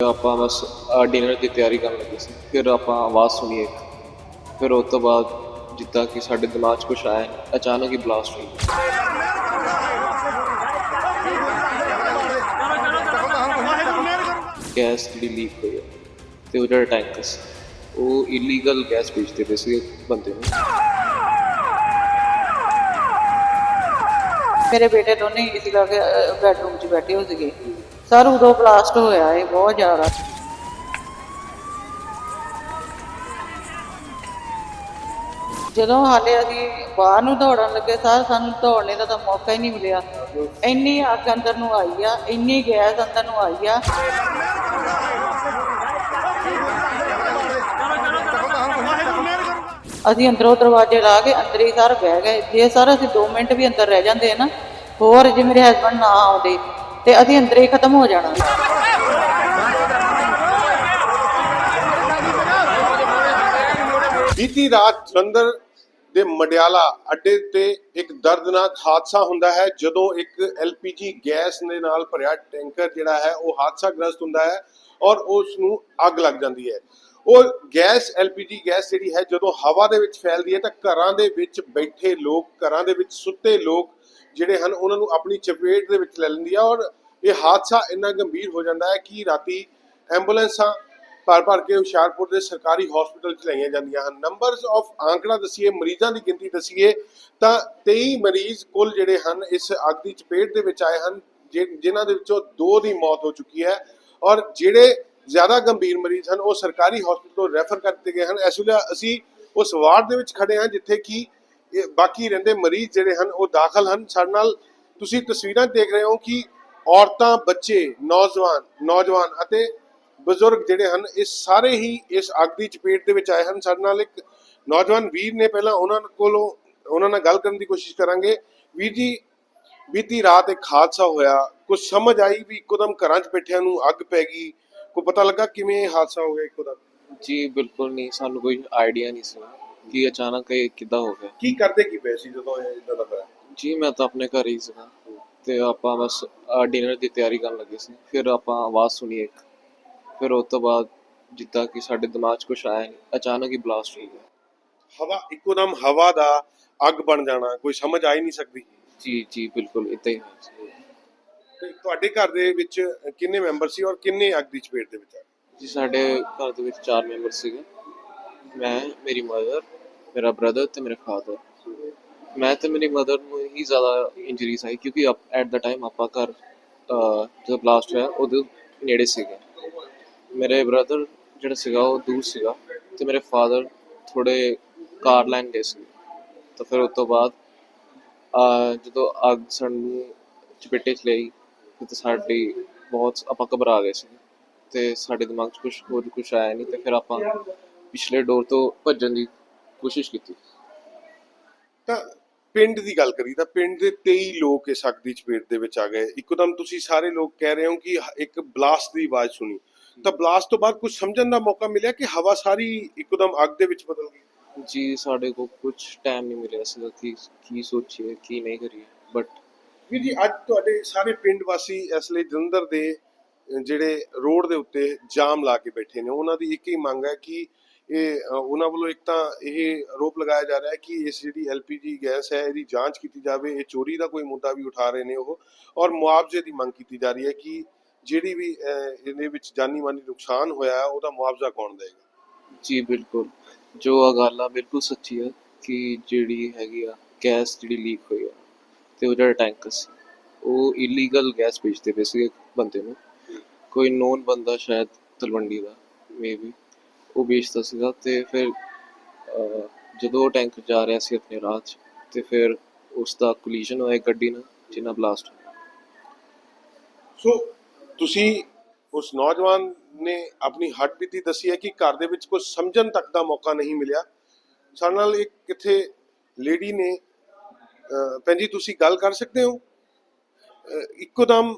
ਆਪਾਂ ਬਸ ਡਿਨਰ ਦੀ ਤਿਆਰੀ ਕਰਨ ਲੱਗੇ ਸੀ। ਫਿਰ ਆਪਾਂ ਆਵਾਜ਼ ਸੁਣੀ ਇੱਕ। ਫਿਰ ਉਸ ਤੋਂ ਬਾਅਦ ਜਿੱਦਾਂ ਕਿ ਸਾਡੇ ਦਿਮਾਗ 'ਚ ਕੁਝ ਆਇਆ, ਅਚਾਨਕ ਹੀ ਬਲਾਸਟ ਹੋਈ। ਗੈਸ ਜਿਹੜੀ ਲੀਕ ਹੋਈ ਹੈ ਤੇ ਉਹ ਜਿਹੜਾ ਟੈਂਕਰ ਸੀ, ਉਹ ਇਲੀਗਲ ਗੈਸ ਵੇਚਦੇ ਪਏ ਸੀ ਬੰਦੇ ਨੂੰ। ਮੇਰੇ ਬੇਟੇ ਦੋਨੇ ਇਸ ਲਾ ਕੇ ਬੈਡਰੂਮ 'ਚ ਬੈਠੇ ਹੋ ਸੀਗੇ। ਸਰ, ਉਦੋਂ ਬਲਾਸਟ ਹੋਇਆ ਇਹ, ਬਹੁਤ ਜ਼ਿਆਦਾ। ਜਦੋਂ ਹਾਲੇ ਅਸੀਂ ਬਾਹਰ ਨੂੰ ਦੌੜਨ ਲੱਗੇ, ਸਰ, ਸਾਨੂੰ ਦੌੜਨੇ ਦਾ ਤਾਂ ਮੌਕਾ ਹੀ ਨਹੀਂ ਮਿਲਿਆ। ਇੰਨੀ ਅੱਗ ਅੰਦਰ ਨੂੰ ਆਈ ਆ, ਇੰਨੀ ਗੈਸ ਅੰਦਰ ਨੂੰ ਆਈ ਆ। ਅਸੀਂ ਅੰਦਰੋਂ ਦਰਵਾਜ਼ੇ ਲਾ ਕੇ ਅੰਦਰ ਹੀ ਸਰ ਬਹਿ ਗਏ। ਜੇ ਸਰ ਅਸੀਂ 2 ਮਿੰਟ ਵੀ ਅੰਦਰ ਰਹਿ ਜਾਂਦੇ ਨਾ, ਹੋਰ ਜੇ ਮੇਰੇ ਹਸਬੰਡ ਨਾ ਆਉਂਦੇ ਤੇ ਅਸੀਂ ਅੰਦਰ ਹੀ ਖਤਮ ਹੋ ਜਾਣਾ। ਬੀਤੀ ਰਾਤ ਜਲੰਧਰ ਦੇ ਮਡਿਆਲਾ ਅੱਡੇ ਤੇ ਇੱਕ ਦਰਦਨਾਕ ਹਾਦਸਾ ਹੁੰਦਾ ਹੈ, ਜਦੋਂ ਇੱਕ ਐਲਪੀਜੀ ਗੈਸ ਦੇ ਨਾਲ ਭਰਿਆ ਟੈਂਕਰ ਜਿਹੜਾ ਹੈ, ਉਹ ਹਾਦਸਾਗ੍ਰਸਤ ਹੁੰਦਾ ਹੈ ਔਰ ਉਸ ਨੂੰ ਅੱਗ ਲੱਗ ਜਾਂਦੀ ਹੈ। ਉਹ ਗੈਸ, ਐਲਪੀਜੀ ਗੈਸ ਜਿਹੜੀ ਹੈ, ਜਦੋਂ ਹਵਾ ਦੇ ਵਿੱਚ ਫੈਲਦੀ ਹੈ ਤਾਂ ਘਰਾਂ ਦੇ ਵਿੱਚ ਬੈਠੇ ਲੋਕ, ਘਰਾਂ ਦੇ ਵਿੱਚ ਸੁੱਤੇ ਲੋਕ ਜਿਹੜੇ ਹਨ, ਉਹਨਾਂ ਨੂੰ ਆਪਣੀ ਚਪੇਟ ਦੇ ਵਿੱਚ ਲੈ ਲੈਂਦੀ ਹੈ ਔਰ ਇਹ ਹਾਦਸਾ ਇੰਨਾ ਗੰਭੀਰ ਹੋ ਜਾਂਦਾ ਹੈ ਕਿ ਰਾਤੀ ਐਂਬੂਲੈਂਸਾਂ ਭਰ ਭਰ ਕੇ ਹੁਸ਼ਿਆਰਪੁਰ ਦੇ ਸਰਕਾਰੀ ਹਸਪੀਟਲ ਚ ਲਾਈਆਂ ਜਾਂਦੀਆਂ ਹਨ। ਨੰਬਰਸ ਆਫ ਆંકੜਾ ਦਸੀਏ, ਮਰੀਜ਼ਾਂ ਦੀ ਗਿਣਤੀ ਦਸੀਏ, ਤਾਂ 23 ਮਰੀਜ਼ ਕੁੱਲ ਜਿਹੜੇ ਹਨ, ਇਸ ਅੱਗ ਦੀ ਚਪੇਟ ਦੇ ਵਿੱਚ ਆਏ ਹਨ ਜਿਨ੍ਹਾਂ ਦੇ ਵਿੱਚੋਂ ਦੋ ਦੀ ਮੌਤ ਹੋ ਚੁੱਕੀ ਹੈ ਔਰ ਜਿਹੜੇ ਜ਼ਿਆਦਾ ਗੰਭੀਰ ਮਰੀਜ਼ ਹਨ, ਉਹ ਸਰਕਾਰੀ ਹਸਪੀਟਲ ਤੋਂ ਰੈਫਰ ਕਰ ਦਿੱਤੇ ਗਏ ਹਨ। ਇਸ ਵੇਲੇ ਅਸੀਂ ਉਸ ਵਾਰਡ ਦੇ ਵਿੱਚ ਖੜੇ ਹਾਂ, ਜਿੱਥੇ ਕਿ ਬਾਕੀ ਰਹਿੰਦੇ ਮਰੀਜ਼ ਜਿਹੜੇ ਹਨ, ਉਹ ਦਾਖਲ ਹਨ। ਸਾਡੇ ਨਾਲ ਤੁਸੀਂ ਤਸਵੀਰਾਂ ਦੇਖ ਰਹੇ ਹੋ ਕਿ ਔਰਤਾਂ ਬੱਚੇ ਨੌਜਵਾਨ ਨੌਜਵਾਨ ਅਤੇ ਬਜ਼ੁਰਗ ਜਿਹੜੇ ਹਨ ਇਹ ਸਾਰੇ ਹੀ ਇਸ ਅੱਗ ਦੀ ਚਪੇਟ ਦੇ ਵਿੱਚ ਆਏ ਹਨ। ਸਾਡੇ ਨਾਲ ਇੱਕ ਨੌਜਵਾਨ ਵੀਰ ਨੇ ਪਹਿਲਾਂ ਉਹਨਾਂ ਕੋਲੋਂ ਉਹਨਾਂ ਨਾਲ ਗੱਲ ਕਰਨ ਦੀ ਕੋਸ਼ਿਸ਼ ਕਰਾਂਗੇ। ਵੀਰ ਜੀ ਬੀਤੀ ਰਾਤ ਇੱਕ ਹਾਦਸਾ ਹੋਇਆ। ਕੁਝ ਸਮਝ ਆਈ ਵੀ ਇੱਕੋਦਮ ਘਰਾਂ 'ਚ ਬੈਠਿਆਂ ਨੂੰ ਅੱਗ ਪੈ ਗਈ। ਕੋਈ ਪਤਾ ਲੱਗਾ ਕਿਵੇਂ ਇਹ ਹਾਦਸਾ ਹੋ ਗਿਆ ਇੱਕੋਦਮ? ਜੀ ਬਿਲਕੁਲ ਨਹੀਂ। ਸਾਨੂੰ ਕੋਈ ਆਈਡੀਆ ਨਹੀਂ ਸੀ। ਕਿ ਅਚਾਨਕ ਇਹ ਕਿੱਦਾਂ ਹੋ ਗਿਆ? ਕੀ ਕਰਦੇ ਕੀ ਪਏ ਸੀ ਜਦੋਂ ਇਹ ਇਦਾਂ ਦਾ ਹੋਇਆ? ਜੀ ਮੈਂ ਤਾਂ ਆਪਣੇ ਘਰ ਹੀ ਸੀਗਾ। ਤੇ ਆਪਾਂ ਬਸ ਡਿਨਰ ਦੀ ਤਿਆਰੀ ਕਰਨ ਲੱਗੇ ਸੀ। ਫਿਰ ਆਪਾਂ ਆਵਾਜ਼ ਸੁਣੀ ਇੱਕ। ਫਿਰ ਉਸ ਤੋਂ ਬਾਅਦ ਜਿੱਦਾਂ ਕਿ ਸਾਡੇ ਦਿਮਾਗ 'ਚ ਕੁਝ ਆਇਆ ਅਚਾਨਕ ਹੀ ਬਲਾਸਟ ਹੋ ਗਿਆ। ਹਵਾ ਇੱਕੋਦਮ ਹਵਾ ਦਾ ਅੱਗ ਬਣ ਜਾਣਾ ਕੋਈ ਸਮਝ ਆ ਹੀ ਨਹੀਂ ਸਕਦੀ। ਜੀ ਜੀ ਬਿਲਕੁਲ ਇਦਾਂ ਹੀ ਹੋਇਆ ਸੀ। ਤੇ ਤੁਹਾਡੇ ਘਰ ਦੇ ਵਿੱਚ ਕਿੰਨੇ ਮੈਂਬਰ ਸੀ ਔਰ ਕਿੰਨੇ ਅੱਗ ਦੀ ਚਪੇਟ ਦੇ ਵਿੱਚ ਆ? ਜੀ ਸਾਡੇ ਘਰ ਦੇ ਵਿੱਚ ਚਾਰ ਮੈਂਬਰ ਸੀਗੇ। ਮੈਂ ਮੇਰੀ ਮਦਰ ਮੇਰਾ ਬ੍ਰਦਰ ਤੇ ਮੇਰੇ ਫਾਦਰ ਮੈਂ ਤੇ ਮੇਰੀ ਮਦਰ ਨੂੰ ਹੀ ਜ਼ਿਆਦਾ ਇੰਜਰੀਜ਼ ਆਈ ਕਿਉਂਕਿ ਐਟ ਦਾ ਟਾਈਮ ਆਪਾਂ ਘਰ ਜਦੋਂ ਬਲਾਸਟ ਹੋਇਆ, ਉਹਦੇ ਨੇੜੇ ਸੀਗੇ। ਮੇਰੇ ਬ੍ਰਦਰ ਜਿਹੜਾ ਸੀਗਾ, ਉਹ ਦੂਰ ਸੀਗਾ ਤੇ ਮੇਰੇ ਫਾਦਰ ਥੋੜੇ ਕਾਰ ਲੈਣ ਗਏ ਸੀ। ਤਾਂ ਫਿਰ ਉਸ ਤੋਂ ਬਾਅਦ ਜਦੋਂ ਅੱਗ ਸਾਨੂੰ ਚਪੇਟੇ ਚ ਲਈ ਤੇ ਸਾਡੀ ਬਹੁਤ, ਆਪਾਂ ਘਬਰਾ ਗਏ ਸੀ। ਤੇ ਸਾਡੇ ਦਿਮਾਗ 'ਚ ਕੁਝ ਹੋਰ ਕੁਝ ਆਇਆ ਨਹੀਂ ਤੇ ਫਿਰ ਆਪਾਂ ਪਿਛਲੇ ਡੋਰ ਤੋਂ ਭੱਜਣ ਦੀ ਕੋਸ਼ਿਸ਼ ਕੀਤੀ। ਤਾਂ ਪਿੰਡ ਦੀ ਗੱਲ ਕਰੀ ਤਾਂ ਪਿੰਡ ਦੇ 23 ਲੋਕ ਇਸ ਅੱਗ ਦੀ ਚਪੇਟ ਦੇ ਵਿੱਚ ਆ ਗਏ। ਇੱਕੋਦਮ ਤੁਸੀਂ ਸਾਰੇ ਲੋਕ ਕਹਿ ਰਹੇ ਹੋ ਕਿ ਇੱਕ ਬਲਾਸਟ ਦੀ ਆਵਾਜ਼ ਸੁਣੀ। ਤਾਂ ਬਲਾਸਟ ਤੋਂ ਬਾਅਦ ਕੁਝ ਸਮਝਣ ਦਾ ਮੌਕਾ ਮਿਲਿਆ ਕਿ ਹਵਾ ਸਾਰੀ ਇੱਕੋਦਮ ਅੱਗ ਦੇ ਵਿੱਚ ਬਦਲ ਗਈ? ਜੀ ਸਾਡੇ ਕੋਲ ਕੁਝ ਟਾਈਮ ਨਹੀਂ ਮਿਲਿਆ ਸੀਗਾ ਕਿ ਕੀ ਸੋਚੀਏ ਕੀ ਨਹੀਂ ਕਰੀਏ। ਬਟ ਵੀਰ ਜੀ ਅੱਜ ਤੁਹਾਡੇ ਸਾਰੇ ਪਿੰਡ ਵਾਸੀ ਇਸ ਲਈ ਜਲੰਧਰ ਦੇ ਜਿਹੜੇ ਰੋਡ ਦੇ ਉੱਤੇ ਜਾਮ ਲਾ ਕੇ ਬੈਠੇ ਨੇ। ਉਹਨਾਂ ਦੀ ਇੱਕ ਹੀ ਮੰਗ ਹੈ ਕਿ ਇਹ ਉਹਨਾਂ ਵੱਲੋਂ ਇੱਕ ਤਾਂ ਇਹ ਆਰੋਪ ਲਗਾਇਆ ਜਾ ਰਿਹਾ ਹੈ ਕਿ ਇਸ ਜਿਹੜੀ ਐਲਪੀਜੀ ਗੈਸ ਹੈ, ਇਹਦੀ ਜਾਂਚ ਕੀਤੀ ਜਾਵੇ, ਇਹ ਚੋਰੀ ਦਾ ਕੋਈ ਮੁੱਦਾ ਵੀ ਉਠਾ ਰਹੇ ਨੇ ਉਹ, ਔਰ ਮੁਆਵਜ਼ੇ ਦੀ ਮੰਗ ਕੀਤੀ ਜਾ ਰਹੀ ਹੈ ਕਿ ਜਿਹੜੀ ਵੀ ਇਹਦੇ ਵਿੱਚ ਜਾਨੀ ਮਾਨੀ ਨੁਕਸਾਨ ਹੋਇਆ ਉਹਦਾ ਮੁਆਵਜ਼ਾ ਕੌਣ ਦੇਗਾ ਜੀ, ਬਿਲਕੁਲ। ਜੋ ਇਹ ਗੱਲ ਆ, ਬਿਲਕੁਲ ਸੱਚੀ ਹੈ ਕਿ ਜਿਹੜੀ ਹੈਗੀ ਆ, ਗੈਸ ਜਿਹੜੀ ਲੀਕ ਹੋਈ ਆ ਤੇ ਉਹ ਜਿਹੜਾ ਟੈਂਕਰ ਸੀ, ਉਹ ਇਲੀਗਲ ਗੈਸ ਵੇਚਦੇ ਪਏ ਸੀ ਬੰਦੇ ਨੂੰ। ਕੋਈ ਨੋਨ ਬੰਦਾ ਸ਼ਾਇਦ ਤਲਵੰਡੀ ਦਾ ਮੇਬੀ ਉਹ ਵੇਚਦਾ ਸੀਗਾ ਤੇ ਫਿਰ ਜਦੋਂ ਉਹ ਟੈਂਕਰ ਜਾ ਰਿਹਾ ਸੀ ਆਪਣੇ ਰਾਹ 'ਚ ਤੇ ਫਿਰ ਉਸ ਦਾ ਕੋਲੀਜਨ ਹੋਇਆ ਗੱਡੀ ਨਾਲ ਜਿਹਨਾਂ ਬਲਾਸਟ ਸੋ ਤੁਸੀਂ ਉਸ ਨੌਜਵਾਨ ਨੇ ਆਪਣੀ ਹੱਡਬੀਤੀ ਦੱਸੀ ਹੈ ਕਿ ਘਰ ਦੇ ਵਿੱਚ ਕੁਝ ਸਮਝਣ ਤੱਕ ਦਾ ਮੌਕਾ ਨਹੀਂ ਮਿਲਿਆ। ਸਾਡੇ ਨਾਲ ਇੱਕ ਕਿੱਥੇ ਲੇਡੀ ਨੇ ਅਹ, ਤੁਸੀਂ ਗੱਲ ਕਰ ਸਕਦੇ ਹੋ? ਇੱਕੋ ਦਮ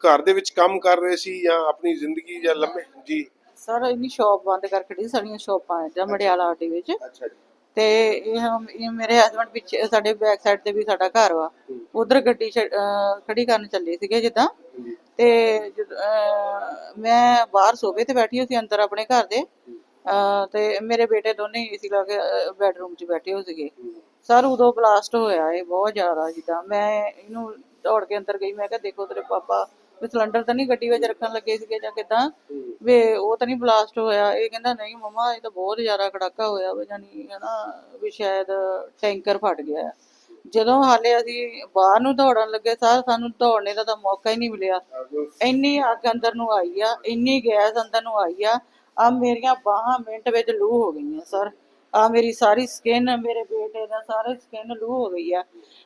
ਘਰ ਦੇ ਵਿੱਚ ਕੰਮ ਕਰ ਰਹੇ ਸੀ ਜਾਂ ਆਪਣੀ ਜ਼ਿੰਦਗੀ ਜਾਂ ਲੰਮੇ ਜੀ। ਸਰ ਇੰਨੀ ਸ਼ਾਪ ਬੰਦ ਕਰ ਖੜੀ ਸਾਡੀਆਂ ਸ਼ਾਪਾਂ ਜਾਂ ਮੜਿਆਲਾ ਆਟੇ ਵਿੱਚ। ਅੱਛਾ ਜੀ। ਤੇ ਇਹ ਹਮ- ਇਹ ਮੇਰੇ ਹਸਬੰਡ ਪਿੱਛੇ ਸਾਡੇ ਬੈਕ ਸਾਈਡ ਤੇ ਵੀ ਸਾਡਾ ਘਰ ਵਾ। ਉਧਰ ਗੱਡੀ ਅਹ ਖੜੀ ਕਰਨ ਚੱਲੇ ਸੀਗੇ ਜਿੱਦਾਂ। ਜੀ। ਤੇ ਜਦ- ਅਹ ਮੈਂ ਬਾਹਰ ਸੋਫੇ ਤੇ ਬੈਠੀ ਹੋਈ ਸੀ ਅੰਦਰ ਆਪਣੇ ਘਰ ਦੇ। ਅਹ ਤੇ ਮੇਰੇ ਬੇਟੇ ਦੋਨੇ ਏਸੀ ਲਾ ਕੇ ਬੈਡਰੂਮ 'ਚ ਬੈਠੇ ਹੋ ਸੀਗੇ। ਸਰ ਉਦੋਂ ਬਲਾਸਟ ਹੋਇਆ ਇਹ ਬਹੁਤ ਜ਼ਿਆਦਾ ਜਿੱਦਾਂ। ਮੈਂ ਇਹਨੂੰ ਦੌੜ ਕੇ ਅੰਦਰ ਗਈ ਮੈਂ ਕਿਹਾ ਦੇਖੋ ਤੇਰੇ ਪਾਪਾ ਵੀ ਸਿਲੰਡਰ ਤਾਂ ਨਹੀਂ ਗੱਡੀ ਵਿੱਚ ਰੱਖਣ ਲੱਗੇ ਸੀਗੇ ਜਾਂ ਕਿਦਾਂ? ਵੀ ਉਹ ਤਾਂ ਨਹੀਂ ਬਲਾਸਟ ਹੋਇਆ। ਇਹ ਕਹਿੰਦਾ, ਨਹੀਂ ਮਮਾ, ਇਹ ਤਾਂ ਬਹੁਤ ਜ਼ਿਆਦਾ ਕੜਾਕਾ ਹੋਇਆ ਵਾ ਜਾਨੀ ਹਨਾ, ਵੀ ਸ਼ਾਇਦ ਟੈਂਕਰ ਫਟ ਗਿਆ ਜਦੋਂ ਹਾਲੇ ਅਸੀਂ ਬਾਹਰ ਨੂੰ ਦੌੜਨ ਲੱਗੇ, ਸਾਰ ਸਾਨੂੰ ਦੌੜਨੇ ਦਾ ਤਾਂ ਮੌਕਾ ਹੀ ਨਹੀਂ ਮਿਲਿਆ। ਇੰਨੀ ਅੱਗ ਅੰਦਰ ਨੂੰ ਆਈ ਆ, ਇੰਨੀ ਗੈਸ ਅੰਦਰ ਨੂੰ ਆਈ ਆ। ਆ ਮੇਰੀਆਂ ਬਾਹਾਂ ਮਿੰਟ ਵਿੱਚ ਲੂ ਹੋ ਗਈਆਂ, ਸਰ। ਆ ਮੇਰੀ ਸਾਰੀ ਸਕਿਨ ਮੇਰੇ ਬੇਟੇ ਦਾ ਸਾਰੀ ਸਕਿਨ ਲੂ ਹੋ ਗਈ ਆ।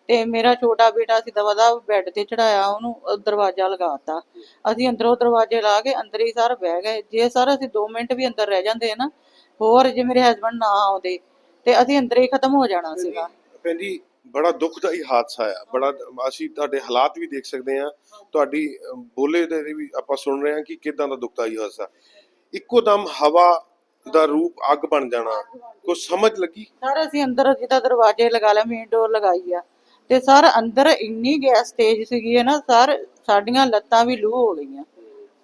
ਤੇ ਮੇਰਾ ਛੋਟਾ ਬੇਟਾ ਸੀ ਦਵਾ ਦਾ ਬੈੱਡ ਤੇ ਚੜਾਇਆ ਉਹਨੂੰ ਦਰਵਾਜ਼ਾ ਲਗਾਤਾ ਅਸੀਂ ਅੰਦਰੋਂ ਦਰਵਾਜ਼ੇ ਲਾ ਕੇ ਅੰਦਰ ਹੀ ਸਰ ਬਹਿ ਗਏ। ਜੇ ਸਰ ਅਸੀਂ 2 ਮਿੰਟ ਵੀ ਅੰਦਰ ਰਹਿ ਜਾਂਦੇ ਨਾ ਹੋਰ ਜੇ ਮੇਰੇ ਹਸਬੰਡ ਨਾ ਆਉਂਦੇ ਤੇ ਅਸੀਂ ਅੰਦਰ ਹੀ ਖਤਮ ਹੋ ਜਾਣਾ ਸੀਗਾ। ਜੀ ਬੜਾ ਦੁਖਦਾਈ ਹਾਦਸਾ ਆ। ਬੜਾ ਅਸੀਂ ਤੁਹਾਡੇ ਹਾਲਾਤ ਵੀ ਦੇਖ ਸਕਦੇ ਆ ਤੁਹਾਡੀ ਬੋਲੇ ਦੇ ਵੀ ਆਪਾਂ ਸੁਣ ਰਹੇ ਹਾਂ ਕਿ ਕਿਦਾਂ ਦਾ ਦੁਖਦਾਈ ਹਾਦਸਾ। ਇੱਕੋ ਦਮ ਹਵਾ ਦਾ ਰੂਪ ਅੱਗ ਬਣ ਜਾਣਾ। ਕੁਝ ਸਮਝ ਲੱਗੀ? ਸਰ ਅਸੀਂ ਅੰਦਰ ਜਿੱਦਾਂ ਦਰਵਾਜ਼ੇ ਲਗਾ ਲਿਆ ਮੇਨ ਡੋਰ ਲਗਾਈ ਆ। ਤੇ ਸਰ ਅੰਦਰ ਇੰਨੀ ਗੈਸ ਤੇਜ਼ ਸੀਗੀ ਹੈ ਨਾ ਸਰ ਸਾਡੀਆਂ ਲੱਤਾਂ ਵੀ ਲੂ ਹੋ ਗਈਆਂ।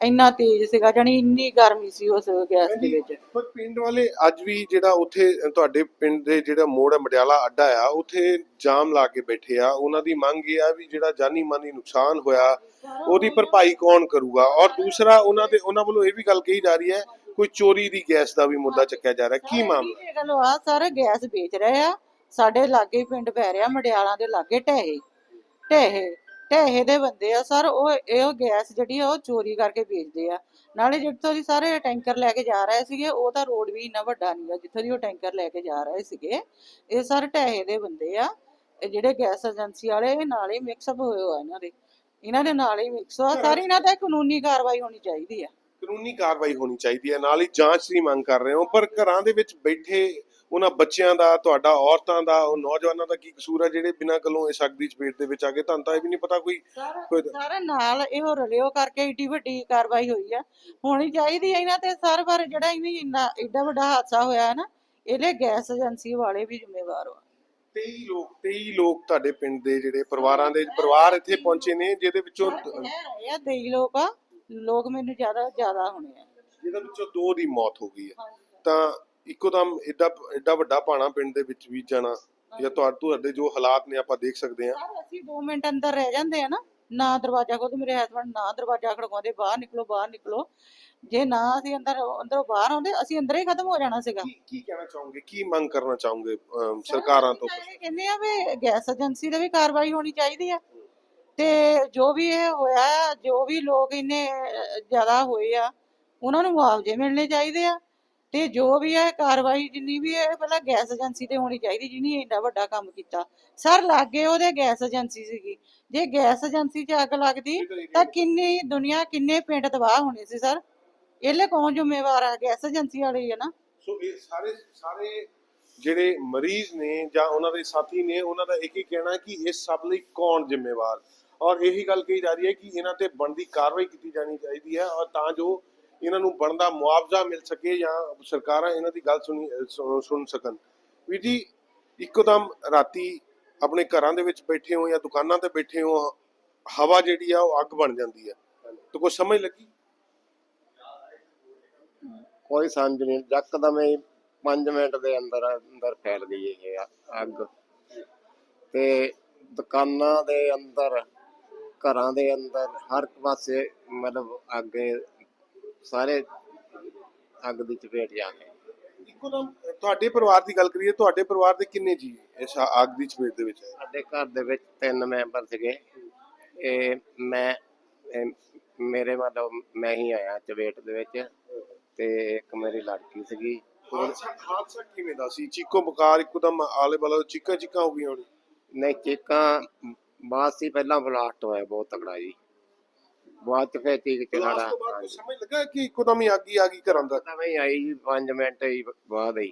ਇੰਨਾ ਤੇਜ਼ ਸੀਗਾ ਜਾਨੀ ਇੰਨੀ ਗਰਮੀ ਸੀ ਉਸ ਗੈਸ ਦੇ ਵਿੱਚ। ਪਰ ਪਿੰਡ ਵਾਲੇ ਅੱਜ ਵੀ ਜਿਹੜਾ ਉੱਥੇ ਤੁਹਾਡੇ ਪਿੰਡ ਦੇ ਜਿਹੜਾ ਮੋੜ ਹੈ ਮਡਿਆਲਾ ਅੱਡਾ ਆ ਉੱਥੇ ਜਾਮ ਲਾ ਕੇ ਬੈਠੇ ਆ। ਉਹਨਾਂ ਦੀ ਮੰਗ ਇਹ ਆ ਵੀ ਜਿਹੜਾ ਜਾਨੀ ਮਾਨੀ ਨੁਕਸਾਨ ਹੋਇਆ ਉਹਦੀ ਭਰਪਾਈ ਕੌਣ ਕਰੂਗਾ? ਔਰ ਦੂਸਰਾ ਉਹਨਾਂ ਦੇ ਉਹਨਾਂ ਵੱਲੋਂ ਇਹ ਵੀ ਗੱਲ ਕਹੀ ਜਾ ਰਹੀ ਹੈ ਕੋਈ ਚੋਰੀ ਦੀ ਗੈਸ ਦਾ ਵੀ ਮੁੱਦਾ ਚੱਕਿਆ ਜਾ ਰਿਹਾ। ਕੀ ਮਾਮਲਾ? ਇਹ ਗੱਲ ਆ ਸਰ ਗੈਸ ਵੇਚ ਰਹੇ ਆ। ਸਾਡੇ ਲਾਗੇ ਹੀ ਪਿੰਡ ਪੈ ਰਿਹਾ ਮਡਿਆਲਾਂ ਦੇ ਲਾਗੇ ਢਹਿ। ਢਹਿ ਢਹਿ ਦੇ ਬੰਦੇ ਆ ਸਰ ਉਹ ਇਹ ਗੈਸ ਜਿਹੜੀ ਆ ਉਹ ਚੋਰੀ ਕਰਕੇ ਵੇਚਦੇ ਆ। ਨਾਲੇ ਜਿੱਥੋਂ ਦੀ ਸਾਰੇ ਟੈਂਕਰ ਲੈ ਕੇ ਜਾ ਰਹੇ ਸੀਗੇ ਉਹ ਤਾਂ ਰੋਡ ਵੀ ਇੰਨਾ ਵੱਡਾ ਨਹੀਂਗਾ ਜਿੱਥੋਂ ਦੀ ਉਹ ਟੈਂਕਰ ਲੈ ਕੇ ਜਾ ਰਹੇ ਸੀਗੇ। ਇਹ ਸਰ ਢਹਿ ਦੇ ਬੰਦੇ ਆ ਇਹ ਜਿਹੜੇ ਗੈਸ ਏਜੰਸੀ ਵਾਲੇ ਇਹ ਨਾਲ ਮਿਕਸ ਅਪ ਹੋਏ ਹੋਏ ਆ ਇਹਨਾਂ ਦੇ। ਇਹਨਾਂ ਦੇ ਨਾਲ ਹੀ ਮਿਕਸ ਆ। ਸਾਰੀ ਇਹਨਾਂ ਤੇ ਕਾਨੂੰਨੀ ਕਾਰਵਾਈ ਹੋਣੀ ਚਾਹੀਦੀ ਆ। ਕਾਨੂੰਨੀ ਕਾਰਵਾਈ ਹੋਣੀ ਚਾਹੀਦੀ ਹੈ। ਨਾਲ ਹੀ ਜਾਂਚ ਦੀ ਮੰਗ ਕਰ ਰਹੇ ਹੋ। ਪਰ ਘਰਾਂ ਦੇ ਵਿੱਚ ਬੈਠੇ ਉਹਨਾਂ ਬੱਚਿਆਂ ਦਾ ਤੁਹਾਡਾ ਔਰਤਾਂ ਦਾ ਉਹ ਨੌਜਵਾਨਾਂ ਦਾ ਕੀ ਕਸੂਰ ਹੈ ਜਿਹੜੇ ਬਿਨਾਂ ਗੱਲੋਂ ਇਸ ਅੱਗ ਦੀ ਚਪੇਟ ਦੇ ਵਿੱਚ ਆ ਗਏ? ਤੁਹਾਨੂੰ ਤਾਂ ਇਹ ਵੀ ਨਹੀਂ ਪਤਾ ਕੋਈ ਸਾਰੇ ਨਾਲ ਇਹੋ ਰਲਿਓ ਕਰਕੇ ਏਡੀ ਵੱਡੀ ਕਾਰਵਾਈ ਹੋਈ ਆ। ਹੋਣੀ ਚਾਹੀਦੀ ਹੈ ਇਹਨਾਂ ਤੇ ਸਰ ਪਰ ਜਿਹੜਾ ਇਹਨੇ ਇੰਨਾ ਏਡਾ ਵੱਡਾ ਹਾਦਸਾ ਹੋਇਆ ਹੈ ਨਾ ਇਹਦੇ ਗੈਸ ਏਜੰਸੀ ਵਾਲੇ ਵੀ ਜ਼ਿੰਮੇਵਾਰ ਆ। 23 ਲੋਕ 23 ਲੋਕ ਤੁਹਾਡੇ ਪਿੰਡ ਦੇ ਜਿਹੜੇ ਪਰਿਵਾਰਾਂ ਦੇ ਪਰਿਵਾਰ ਇੱਥੇ ਪਹੁੰਚੇ ਨੇ ਜਿਹਦੇ ਵਿੱਚੋਂ ਇਹ ਆ ਦੇਈ ਲੋਕ ਆ। ਲੋਕ ਮੈਨੂੰ ਜ਼ਿਆਦਾ ਜ਼ਿਆਦਾ ਹੋਣੇ ਆ। ਜਿਹਦੇ ਵਿੱਚੋਂ ਦੋ ਦੀ ਮੌਤ ਹੋ ਗਈ ਹੈ ਤਾਂ ਇੱਕੋ ਦਮ ਐਡਾ ਐਡਾ ਵੱਡਾ ਪਾਣਾ ਪਿੰਡ ਦੇ ਵਿੱਚ ਵੀ ਜਾਣਾ ਜਾਂ ਤੁਹਾ- ਤੁਹਾਡੇ ਜੋ ਹਾਲਾਤ ਨੇ ਆਪਾਂ ਦੇਖ ਸਕਦੇ ਸਰ ਅਸੀਂ 2 ਮਿੰਟ ਅੰਦਰ ਰਹਿ ਜਾਂਦੇ ਆ ਨਾ ਨਾ ਦਰਵਾਜ਼ਾ ਖੋਲ੍ਹਦੇ ਮੇਰੇ ਹਸਬੰਡ ਨਾ ਦਰਵਾਜ਼ਾ ਖੜਕਾਉਂਦੇ ਬਾਹਰ ਨਿਕਲੋ ਬਾਹਰ ਨਿਕਲੋ। ਜੇ ਨਾ ਅਸੀਂ ਅੰਦਰ ਅੰਦਰੋਂ ਬਾਹਰ ਆਉਂਦੇ ਅਸੀਂ ਅੰਦਰ ਹੀ ਖਤਮ ਹੋ ਜਾਣਾ ਸੀਗਾ। ਕੀ ਕਹਿਣਾ ਚਾਹੋਗੇ? ਕੀ ਮੰਗ ਕਰਨਾ ਚਾਹੋਗੇ ਸਰਕਾਰਾਂ ਤੋਂ? ਕਹਿੰਦੇ ਆ ਵੀ ਗੈਸ ਏਜੰਸੀ ਤੇ ਵੀ ਕਾਰਵਾਈ ਹੋਣੀ ਚਾਹੀਦੀ ਆ। ਤੇ ਜੋ ਵੀ ਇਹ ਹੋਇਆ ਆ, ਜੋ ਵੀ ਲੋਕ ਇੰਨੇ ਅਹ, ਜ਼ਿਆਦਾ ਹੋਏ ਆ ਉਹਨਾਂ ਨੂੰ ਮੁਆਵਜ਼ੇ ਮਿਲਣੇ ਚਾਹੀਦੇ ਆ। ਤੇ ਜੋ ਵੀ ਹੈ ਕਾਰਵਾਈ ਜਿੰਨੀ ਵੀ ਹੈ ਪਹਿਲਾਂ ਗੈਸ ਏਜੰਸੀ ਤੇ ਹੋਣੀ ਚਾਹੀਦੀ ਜਿਹਨੇ ਇੰਨਾ ਵੱਡਾ ਕੰਮ ਕੀਤਾ। ਸਰ ਲਾਗੇ ਉਹਦੇ ਗੈਸ ਏਜੰਸੀ ਸੀਗੀ। ਜੇ ਗੈਸ ਏਜੰਸੀ 'ਚ ਅੱਗ ਲੱਗਦੀ ਤਾਂ ਕਿੰਨੀ ਦੁਨੀਆ ਕਿੰਨੇ ਪਿੰਡ ਤਬਾਹ ਹੋਣੇ ਸੀ ਸਰ? ਇਹਲੇ ਕੌਣ ਜ਼ਿੰਮੇਵਾਰ ਆ? ਗੈਸ ਏਜੰਸੀ ਵਾਲੇ ਹੀ ਆ ਨਾ। ਸੋ ਇਹ ਸਾਰੇ ਸਾਰੇ ਜਿਹੜੇ ਮਰੀਜ਼ ਨੇ ਜਾਂ ਉਹਨਾਂ ਦੇ ਸਾਥੀ ਨੇ ਉਹਨਾਂ ਦਾ ਇੱਕ ਹੀ ਕਹਿਣਾ ਕਿ ਇਸ ਸਭ ਲਈ ਕੌਣ ਜ਼ਿੰਮੇਵਾਰ? ਔਰ ਇਹੀ ਗੱਲ ਕਹੀ ਜਾ ਰਹੀ ਹੈ ਕਿ ਇਹਨਾਂ ਤੇ ਬਣਦੀ ਕਾਰਵਾਈ ਕੀਤੀ ਜਾਣੀ ਚਾਹੀਦੀ ਹੈ ਔਰ ਤਾਂ ਜੋ ਇਹਨਾਂ ਨੂੰ ਬਣਦਾ ਮੁਆਵਜ਼ਾ ਮਿਲ ਸਕੇ ਜਾਂ ਸਰਕਾਰਾਂ ਇਹਨਾਂ ਦੀ ਗੱਲ ਸੁਣੀ ਸਕਣ। ਵੀ ਜੀ ਇੱਕੋਦਮ ਰਾਤੀ ਆਪਣੇ ਘਰਾਂ ਦੇ ਵਿੱਚ ਬੈਠੇ ਹੋ ਜਾਂ ਦੁਕਾਨਾਂ ਤੇ ਬੈਠੇ ਹੋ ਹਵਾ ਜਿਹੜੀ ਆ ਉਹ ਅੱਗ ਬਣ ਜਾਂਦੀ ਹੈ। ਤਾਂ ਕੋਈ ਸਮਝ ਲੱਗੀ? ਕੋਈ ਸਮਝ ਨਹੀਂ। ਯਕਦਮ ਹੀ 5 ਮਿੰਟ ਦੇ ਅੰਦਰ ਅੰਦਰ ਫੈਲ ਗਈ ਇਹ ਅੱਗ। ਤੇ ਦੁਕਾਨਾਂ ਦੇ ਅੰਦਰ ਘਰਾਂ ਦੇ ਅੰਦਰ ਹਰ ਪਾਸੇ ਮਤਲਬ ਅੱਗ ਸਾਰੇ ਅੱਗ ਦੀ ਚਪੇਟ ਜਾ ਗਏ ਤੁਹਾਡੇ ਪਰਿਵਾਰ ਦੀ ਗੱਲ ਕਰੀਏ ਤੁਹਾਡੇ ਪਰਿਵਾਰ ਦੇ ਕਿੰਨੇ ਜੀ ਇਸ ਅੱਗ ਦੀ ਚਪੇਟ ਦੇ ਵਿੱਚ? ਸਾਡੇ ਘਰ ਦੇ ਵਿੱਚ ਤਿੰਨ ਮੈਂਬਰ ਸੀਗੇ। ਇਹ ਮੈਂ ਇਹ ਮੇਰੇ ਮਤਲਬ ਮੈਂ ਹੀ ਆਇਆ ਚਪੇਟ ਦੇ ਵਿੱਚ। ਤੇ ਇੱਕ ਮੇਰੀ ਲੜਕੀ ਸੀਗੀ। ਹਾਦਸਾ ਹਾਦਸਾ ਕਿਵੇਂ ਦਾ ਸੀ? ਚੀਕੋ ਬਕਾਰ ਇੱਕੋਦਮ ਆਲੇ ਬਲਾ ਚੀਕਾਂ ਚੀਕਾਂ ਹੋ ਗਈਆਂ ਹੋਣੀ ਨਹੀਂ ਚੀਕਾਂ ਬਾਅਦ ਸੀ ਪਹਿਲਾਂ ਬਲਾਸਟ ਹੋਇਆ ਬਹੁਤ ਤਕੜਾ ਜੀ। ਬਾਅਦ ਚ ਫਿਰ ਚੀਕ ਬਲਾਸਟ ਚਿਹਾੜਾ ਤੋਂ ਬਾਅਦ ਕੁਛ ਸਮਝ ਲੱਗਾ ਕਿ ਇੱਕੋਦਮ ਹੀ ਹੀ ਆ ਗਈ ਘਰਾਂ ਦਾ ਤਾਂ ਹੀ ਆਈ ਜੀ 5 ਮਿੰਟ ਹੀ ਬਾਅਦ ਹੀ।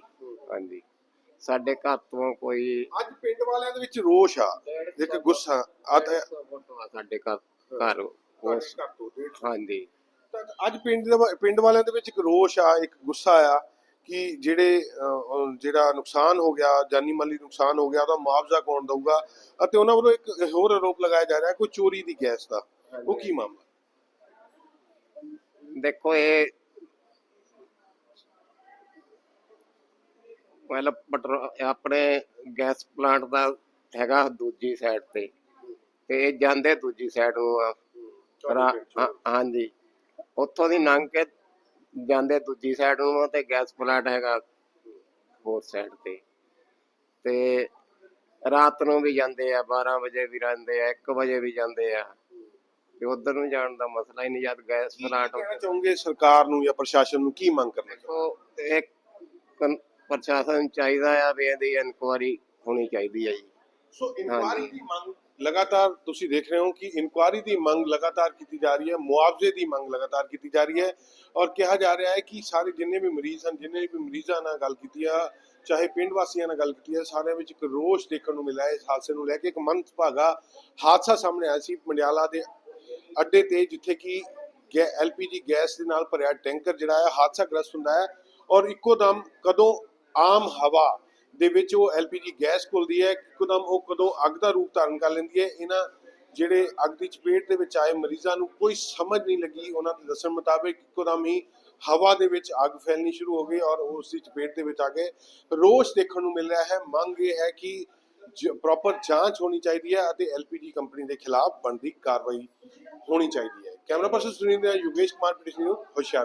ਹਾਂਜੀ। ਸਾਡੇ ਘਰ ਤੋਂ ਕੋਈ ਅੱਜ ਪਿੰਡ ਵਾਲਿਆਂ ਦੇ ਵਿੱਚ ਰੋਸ਼ ਆ। ਇੱਕ ਗੁੱਸਾ ਅੱਜ ਸਾਡੇ ਘਰ ਘਰ ਤੁਹਾਡੇ ਉਸ ਘਰ ਤੋਂ ਡੇਢ ਸੌ। ਹਾਂਜੀ। ਤਾਂ ਅੱਜ ਪਿੰਡ ਦੇ ਪਿੰਡ ਵਾਲਿਆਂ ਦੇ ਵਿੱਚ ਇੱਕ ਰੋਸ਼ ਆ ਇੱਕ ਗੁੱਸਾ ਆ। ਕਿ ਜਿਹੜੇ ਜਿਹੜਾ ਨੁਕਸਾਨ ਹੋ ਗਿਆ ਜਾਨੀ ਮਾਲੀ ਨੁਕਸਾਨ ਹੋ ਗਿਆ ਉਹਦਾ ਮੁਆਵਜ਼ਾ ਕੌਣ ਦਊਗਾ? ਅਤੇ ਉਹਨਾਂ ਵੱਲੋਂ ਇੱਕ ਹੋਰ ਆਰੋਪ ਲਗਾਇਆ ਜਾ ਰਿਹਾ ਕੋਈ ਚੋਰੀ ਦੀ ਗੈਸ ਦਾ। ਉਹ ਕੀ ਮਾਮਲਾ? ਦੇਖੋ ਇਹ ਪਹਿਲਾਂ ਪੈਟਰੋ ਆਪਣੇ ਗੈਸ ਪਲਾਂਟ ਦਾ ਹੈਗਾ ਦੂਜੀ ਸਾਈਡ ਤੇ। ਤੇ ਇਹ ਜਾਂਦੇ ਦੂਜੀ ਸਾਈਡ ਨੂੰ ਆ। ਹਾਂਜੀ। ਉੱਥੋਂ ਦੀ ਲੰਘ ਕੇ ਜਾਂਦੇ ਦੂਜੀ ਸਾਈਡ ਨੂੰ ਆ ਤੇ ਗੈਸ ਪਲਾਂਟ ਹੈਗਾ ਹੋਰ ਸਾਈਡ ਤੇ। ਤੇ ਰਾਤ ਨੂੰ ਵੀ ਜਾਂਦੇ ਆ 12 ਵਜੇ ਵੀ ਰਹਿੰਦੇ ਆ 1 ਵਜੇ ਵੀ ਜਾਂਦੇ ਆ। ਤੇ ਉਧਰ ਨੂੰ ਜਾਣ ਦਾ ਮਸਲਾ ਹੀ ਨਹੀਂ ਜਦ ਗੈਸ ਪਲਾਂਟ ਕਹਿਣਾ ਚਾਹੋਗੇ ਸਰਕਾਰ ਨੂੰ ਜਾਂ ਪ੍ਰਸ਼ਾਸਨ ਨੂੰ ਕੀ ਮੰਗ ਕਰਨਾ ਉਹ ਇੱਕ ਪ੍ਰਸ਼ਾਸਨ ਚਾਹੀਦਾ ਆ ਵੀ ਇਹਦੀ ਇਨਕੁਆਰੀ ਹੋਣੀ ਚਾਹੀਦੀ ਹੈ ਜੀ। ਸੋ ਇਨਕੁਆਰੀ ਦੀ ਮੰਗ ਲਗਾਤਾਰ ਤੁਸੀਂ ਦੇਖ ਰਹੇ ਹੋ ਕਿ ਇਨਕੁਆਰੀ ਦੀ ਮੰਗ ਲਗਾਤਾਰ ਕੀਤੀ ਜਾ ਰਹੀ ਹੈ, ਮੁਆਵਜ਼ੇ ਦੀ ਮੰਗ ਲਗਾਤਾਰ ਕੀਤੀ ਜਾ ਰਹੀ ਹੈ ਔਰ ਕਿਹਾ ਜਾ ਰਿਹਾ ਹੈ ਕਿ ਸਾਰੇ ਜਿੰਨੇ ਵੀ ਮਰੀਜ਼ ਹਨ, ਜਿੰਨੇ ਵੀ ਮਰੀਜ਼ਾਂ ਨਾਲ ਗੱਲ ਕੀਤੀ ਆ, ਚਾਹੇ ਪਿੰਡ ਵਾਸੀਆਂ ਨਾਲ ਗੱਲ ਕੀਤੀ ਹੈ ਸਾਰਿਆਂ ਵਿੱਚ ਇੱਕ ਰੋਸ਼ ਦੇਖਣ ਨੂੰ ਮਿਲਿਆ ਇਸ ਹਾਦਸੇ ਨੂੰ ਲੈ ਕੇ ਇੱਕ ਮੰਦਭਾਗਾ ਹਾਦਸਾ ਸਾਹਮਣੇ ਆਇਆ ਸੀ ਮੰਡਿਆਲਾ ਦੇ ਅੱਡੇ ਤੇ, ਜਿੱਥੇ ਕਿ ਐਲਪੀਜੀ ਗੈਸ ਦੇ ਨਾਲ ਭਰਿਆ ਟੈਂਕਰ ਜਿਹੜਾ ਹੈ ਹਾਦਸਾ ਗ੍ਰਸਤ ਹੁੰਦਾ ਹੈ ਔਰ ਇੱਕੋ ਦਮ ਕਦੋਂ ਆਮ ਹਵਾ ਦੇ ਵਿੱਚ ਉਹ ਐਲਪੀਜੀ ਗੈਸ ਘੁਲਦੀ ਹੈ, ਇੱਕੋਦਮ ਉਹ ਕਦੋਂ ਅੱਗ ਦਾ ਰੂਪ ਧਾਰਨ ਕਰ ਲੈਂਦੀ ਹੈ, ਇਹਨਾਂ ਜਿਹੜੇ ਅੱਗ ਦੀ ਚਪੇਟ ਦੇ ਵਿੱਚ ਆਏ ਮਰੀਜ਼ਾਂ ਨੂੰ ਕੋਈ ਸਮਝ ਨਹੀਂ ਲੱਗੀ। ਉਹਨਾਂ ਦੇ ਦੱਸਣ ਮੁਤਾਬਿਕ ਇੱਕੋਦਮ ਹੀ ਹਵਾ ਦੇ ਵਿੱਚ ਅੱਗ ਫੈਲਣੀ ਸ਼ੁਰੂ ਹੋ ਗਈ ਔਰ ਉਸ ਦੀ ਚਪੇਟ ਦੇ ਵਿੱਚ ਆ ਗਏ ਰੋਸ਼ ਦੇਖਣ ਨੂੰ ਮਿਲ ਰਿਹਾ ਹੈ। ਮੰਗ ਇਹ ਹੈ ਕਿ ਪ੍ਰੋਪਰ ਜਾਂਚ ਹੋਣੀ ਚਾਹੀਦੀ ਹੈ ਅਤੇ ਐਲਪੀਜੀ ਕੰਪਨੀ ਦੇ ਖਿਲਾਫ ਬਣਦੀ ਕਾਰਵਾਈ ਹੋਣੀ ਚਾਹੀਦੀ ਹੈ। ਕੈਮਰਾ ਪਰਸਨ ਸੁਨੀਲ ਦੇ ਯੋਗੇਸ਼ ਕੁਮਾਰ ਪੀਟੀਸੀ ਨੂੰ ਹੁਸ਼ਿਆਰ